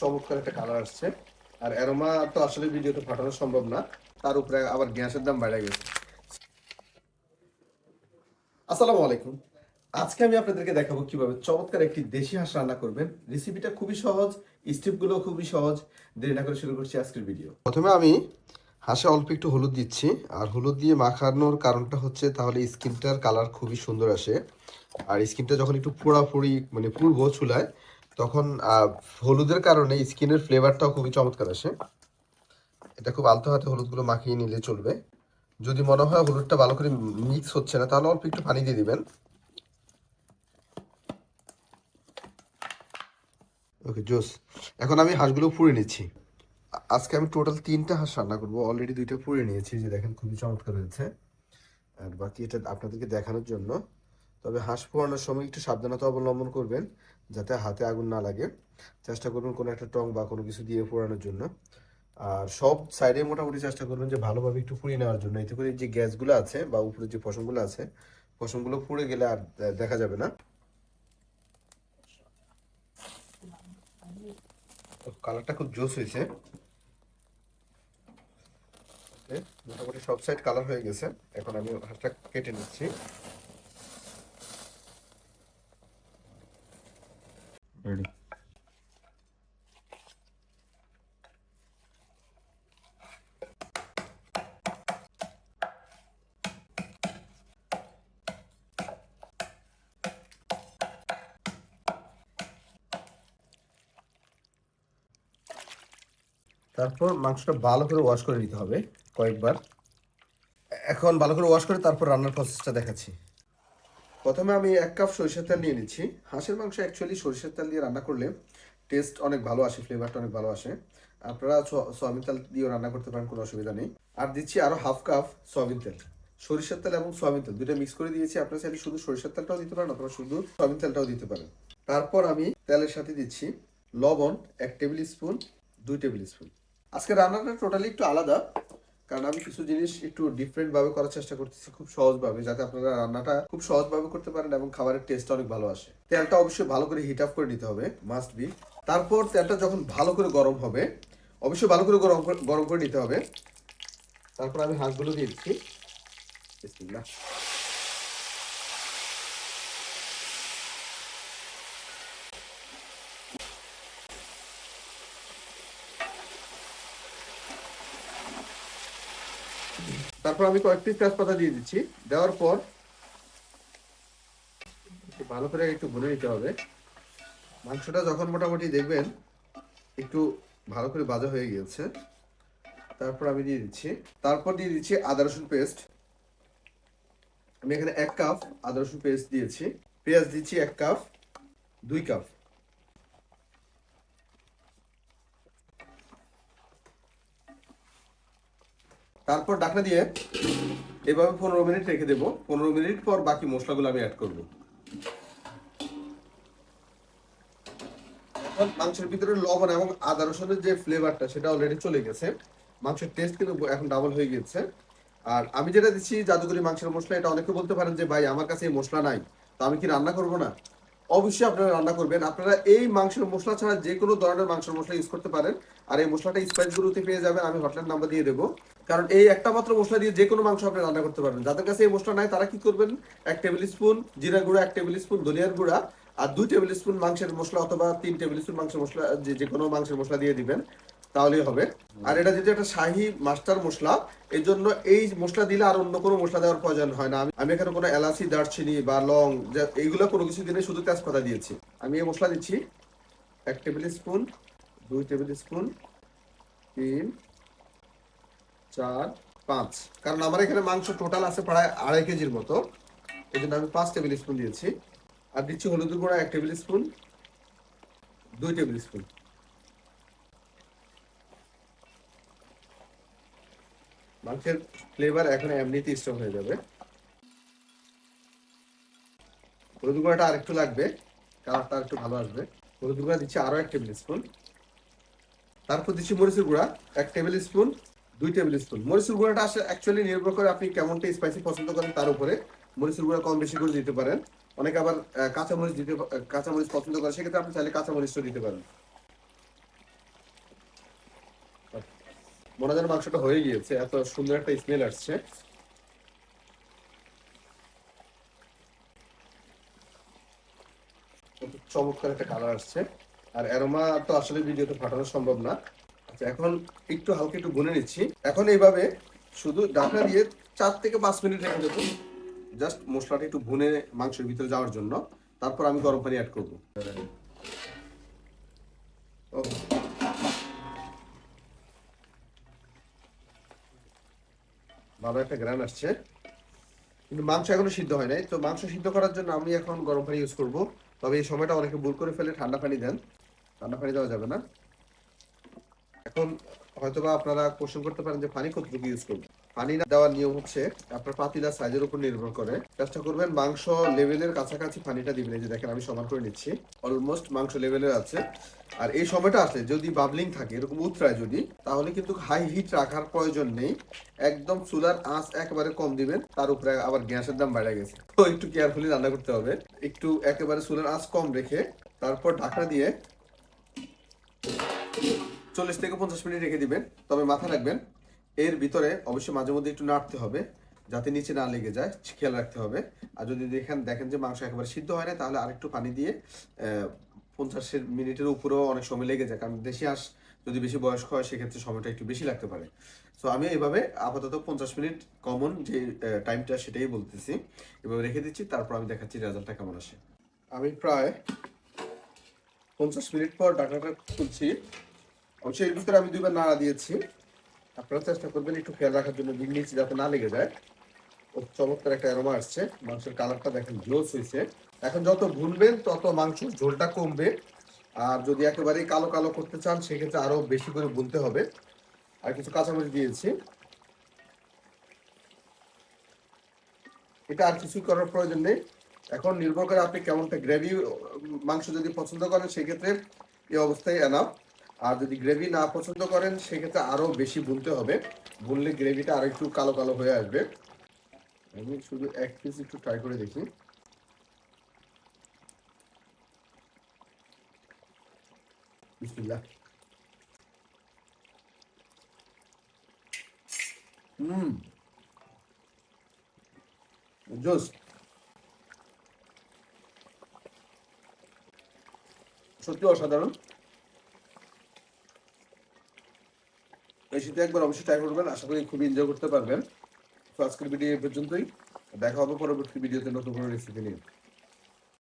চমৎকার একটা কালার আসছে। আর অ্যারোমা তো আসলে ভিডিওতে ফাটানো সম্ভব না, তার উপরে আবার গ্যাসের দাম বেড়ে গেছে। আসসালামু আলাইকুম। আজকে আমি আপনাদেরকে দেখাবো কীভাবে চমৎকার একটি দেশি হাঁস রান্না করবেন। রেসিপিটা খুবই সহজ স্টেপগুলো খুবই সহজ। দেরি না করে শুরু করছি আজকের ভিডিও প্রথমে আমি হাঁসে অল্প একটু হলুদ দিচ্ছি, আর হলুদ দিয়ে মাখানোর কারণটা হচ্ছে তাহলে স্কিনটার কালার খুবই সুন্দর আসে। আর স্কিনটা যখন একটু পোড়াপুড়ি মানে পুড়বো চুলায় তখন হলুদের কারণে স্কিনের ফ্লেভারটাও খুবই চমৎকার আসে। এটা খুব আলতো হাতে হলুদগুলো মাখিয়ে নিলে চলবে। যদি মনে হয় হলুদটা ভালো করে মিক্স হচ্ছে না, তাহলে অল্প একটু পানি দিয়ে দিবেন। ওকে, জোস। এখন আমি হাঁসগুলো পুড়ে নিচ্ছি। আজকে আমি টোটাল তিনটা হাঁস রান্না করব। অলরেডি দুইটা পুড়ে নিয়েছি, যে দেখেন খুবই চমৎকার হয়েছে। আর বাকি এটা আপনাদেরকে দেখানোর জন্য। তবে হাঁস পোড়ানোর সময় একটু সাবধানতা অবলম্বন করবেন যাতে হাতে আগুন না লাগে। চেষ্টা করবেন কোনো একটা টং বা কোনো কিছু দিয়ে পোড়ানোর জন্য। আর সব সাইডে মোটামুটি চেষ্টা করবেন যে ভালোভাবে একটু পুড়িয়ে নেওয়ার জন্য। এতে করে যে গ্যাসগুলো আছে বা উপরে যে পশমগুলো আছে, পশমগুলো পুড়ে গেলে আর দেখা যাবে না। কালারটা খুব জোস হয়েছে। মোটামুটি সব সাইড কালার হয়ে গেছে। এখন আমি হাঁসটা কেটে নিচ্ছি। তারপর মাংসটা ভালো করে ওয়াশ করে নিতে হবে কয়েকবার। এখন ভালো করে ওয়াশ করে তারপর রান্নার প্রসেসটা দেখাচ্ছি। প্রথমে আমি এক কাপ সরিষার তেল নিয়ে নিচ্ছি। হাঁসের মাংস অ্যাকচুয়ালি সরিষার তেল দিয়ে রান্না করলে টেস্ট অনেক ভালো আসে ফ্লেভারটা অনেক ভালো আসে। আপনারা সয়াবিন তেল দিয়েও রান্না করতে পারেন, কোনো অসুবিধা নেই। আর দিচ্ছি আরও হাফ কাপ সয়াবিন তেল। সরিষার তেল এবং সয়াবিন তেল দুটো মিক্স করে দিয়েছি। আপনারা চাইলে শুধু সরিষার তেলটাও দিতে পারেন অথবা শুধু সয়াবিন তেলটাও দিতে পারেন। তারপর আমি তেলের সাথে দিচ্ছি লবণ এক টেবিল স্পুন, দুই টেবিল স্পুন। আজকে রান্নাটা টোটালি একটু আলাদা, কারণ আমি কিছু জিনিস একটু ডিফারেন্ট ভাবে করার চেষ্টা করতেছি, খুব সহজভাবে, যাতে আপনারা রান্নাটা খুব সহজভাবে করতে পারেন এবং খাবারের টেস্ট অনেক ভালো আসে। তেলটা অবশ্যই ভালো করে হিট আপ করে নিতে হবে মাস্ট বি তারপর তেলটা যখন ভালো করে গরম হবে, অবশ্যই ভালো করে গরম গরম করে নিতে হবে। তারপর আমি হাঁসগুলো দিয়ে দিচ্ছি তারপর আমি কয়েকটি তেজপাতা দিয়ে দিচ্ছি। দেওয়ার পর ভালো করে একটু ভুনে নিতে হবে। মাংসটা যখন মোটামুটি দেখবেন একটু ভালো করে ভাজা হয়ে গিয়েছে। তারপর আমি দিয়ে দিচ্ছি। তারপর দিয়ে দিচ্ছি আদা রসুন পেস্ট। আমি এখানে এক কাপ আদা রসুন পেস্ট দিয়েছি। পেঁয়াজ দিচ্ছি এক কাপ, দুই কাপ। তারপর ডাকনা দিয়ে এভাবে পনেরো মিনিট রেখে দেবো। পনেরো মিনিট পর বাকি মশলাগুলো আমি অ্যাড করব। মাংসের ভিতরে লবণ এবং আদা রসুনের যে ফ্লেভারটা সেটা অলরেডি চলে গেছে। মাংসের টেস্ট কিন্তু এখন ডাবল হয়ে গেছে আর আমি যেটা দিচ্ছি, জাদুকরি মাংসের মশলা, এটা অনেকে বলতে পারেন যে, ভাই, আমার কাছে এই মশলা নাই, তো আমি কি রান্না করব না? অবশ্যই আপনারা রান্না করবেন। আপনারা এই মাংসের মশলা ছাড়া যে কোনো ধরনের মাংসের মশলা ইউজ করতে পারেন। আর এই মশলাটা স্পাইস গুলোতে পেয়ে যাবেন। আমি হটলাইন নাম্বার দিয়ে দেবো। কারণ এই একটা মাত্র মশলা দিয়ে যে কোনো মাংস আপনি রান্না করতে পারবেন। যাদের কাছে এই মশলা নাই, তারা কি করবেন? এক টেবিল স্পুন জিরা গুঁড়া, এক টেবিল স্পুন ধনিয়ার গুঁড়া আর দুই টেবিল স্পুন মাংসের মশলা অথবা তিন টেবিল স্পুন মাংসের মশলা, যে কোনো মাংসের মশলা দিয়ে দিবেন, তাহলেই হবে। আর এটা যেহেতু একটা শাহি মাস্টার মশলা এই জন্য এই মশলা দিলে আর অন্য কোনো মশলা দেওয়ার প্রয়োজন হয় না। আমি এখানে কোনো এলাচি, দারচিনি বা লং এইগুলো কোনো কিছু দিনে শুধু তেজপাতা দিয়েছি। আমি এই মশলা দিচ্ছি, এক টেবিল স্পুন দুই টেবিল স্পুন তিন চার, পাঁচ। কারণ আমার এখানে মাংস টোটাল আছে প্রায় আড়াই কেজির মতো। এই জন্য আমি পাঁচ টেবিল স্পুন দিয়েছি। আর দিচ্ছি হলুদের গুঁড়া এক টেবিল স্পুন দুই টেবিল স্পুন মাংসের ফ্লেভার এখন এমনিতেই স্ট্রং হয়ে যাবে। হলুদ গুঁড়াটা আরেকটু লাগবে, কালারটা একটু ভালো আসবে। হলুদ গুঁড়া দিচ্ছি আরও এক টেবিল স্পুন তারপর দিচ্ছি মরিচের গুঁড়া, এক টেবিল স্পুন দুই টেবিল স্পুন। মরিচের গুঁড়াটা আসলে অ্যাকচুয়ালি নির্ভর করে আপনি কেমনটা স্পাইসি পছন্দ করেন তার উপরে। মরিচের গুঁড়া কম বেশি করে দিতে পারেন। অনেকে আবার আহ, কাঁচামরিচ দিতে আহ, কাঁচামরিচ পছন্দ করে সেক্ষেত্রে আপনি চাইলে কাঁচামরিচও দিতে পারেন। মনে মাংসটা হয়ে গিয়েছে এত সুন্দর একটা স্মেল আসছে। চমৎকার একটা কালার আসছে। আর অ্যারোমা তো আসলে ভিডিওতে ফাটানো সম্ভব না। এখন একটু হালকা একটু গুনে নিচ্ছি। এখন এইভাবে শুধু ঢাকনা দিয়ে চার থেকে পাঁচ মিনিট রেখে দেবো। জাস্ট মশলাটা একটু ভুনে মাংসের ভিতরে যাওয়ার জন্য। তারপর আমি গরম পানি অ্যাড করব। ভালো একটা গ্রান আসছে। কিন্তু মাংস এখনও সিদ্ধ হয় নাই। তো মাংস সিদ্ধ করার জন্য আমি এখন গরম পানি ইউজ করব। তবে এই সময়টা অনেকে ভুল করে ফেলে, ঠান্ডা পানি দেন। ঠান্ডা পানি দেওয়া যাবে না। এখন হয়তোবা আপনারা কোশ্চেন করতে পারেন যে পানি কতটুকু ইউজ করব। পানি দেওয়ার নিয়ম হচ্ছে আপনার পাতিলা সাইজের উপর নির্ভর করে। চেষ্টা করবেন মাংস লেভেলের কাছাকাছি পানিটা দিবেন। এই যে দেখেন আমি সমান করে নিচ্ছি। অলমোস্ট মাংস লেভেলের আছে। আর এই সময়টা আসলে যদি বাবলিং থাকে, এরকম উতরায় যদি, তাহলে কিন্তু হাই হিট রাখার প্রয়োজন নেই। একদম চুলার আঁচ একেবারে কম দিবেন, তার উপরে আবার গ্যাসের দাম বেড়ে গেছে। তো একটু কেয়ারফুলি রান্না করতে হবে। একটু একেবারে চুলার আঁচ কম রেখে তারপর ঢাকনা দিয়ে চল্লিশ থেকে পঞ্চাশ মিনিট রেখে দিবেন, তবে মাথায় রাখবেন। এর ভিতরে অবশ্যই মাঝে মধ্যে একটু নাড়তে হবে, যাতে নিচে না লেগে যায়, খেয়াল রাখতে হবে। আর যদি দেখেন দেখেন যে মাংস একেবারে সিদ্ধ হয় না তাহলে আরেকটু পানি দিয়ে পঞ্চাশের মিনিটের উপরেও অনেক সময় লেগে যায়, কারণ দেশি হাঁস যদি বেশি বয়স্ক হয়, সেক্ষেত্রে সময়টা একটু বেশি লাগতে পারে। সো আমি এইভাবে আপাতত পঞ্চাশ মিনিট কমন যে টাইমটা সেটাই বলতেছি। এভাবে রেখে দিচ্ছি, তারপর আমি দেখাচ্ছি রেজাল্টটা কেমন আসে। আমি প্রায় পঞ্চাশ মিনিট পর ডাটাটা খুলছি। অবশ্যই এর ভিতরে আমি দুইবার নাড়া দিয়েছি। আপনারা চেষ্টা করবেন একটু খেয়াল রাখার জন্য দিন নিচে যাতে না লেগে যায়। ও চমৎকার একটা অ্যারোমা আসছে। মাংসের কালারটা দেখেন গ্লোস হয়েছে। এখন যত ভুনবেন, তত মাংসের ঝোলটা কমবে। আর যদি একেবারে কালো কালো করতে চান, সেক্ষেত্রে আরও বেশি করে ভুনতে হবে। আর কিছু কাঁচামরিচ দিয়েছি। এটা আর কিছুই করার প্রয়োজন নেই। এখন নির্ভর করে আপনি কেমনটা গ্রেভি মাংস যদি পছন্দ করেন, সেক্ষেত্রে এই অবস্থায় এনাফ আর যদি গ্রেভি না পছন্দ করেন, সেক্ষেত্রে আরও বেশি ভুনতে হবে। ভুনলে গ্রেভিটা আর একটু কালো কালো হয়ে আসবে। আমি শুধু এক পিস একটু ট্রাই করে দেখি। হুম। জোস। সত্যি অসাধারণ। এই শীতে একবার অবশ্যই ট্রাই করবেন। আশা করি খুবই এনজয় করতে পারবেন। তো আজকের ভিডিও এই পর্যন্তই। দেখা হবে পরবর্তী ভিডিওতে নতুন কোনো রেসিপি নিয়ে।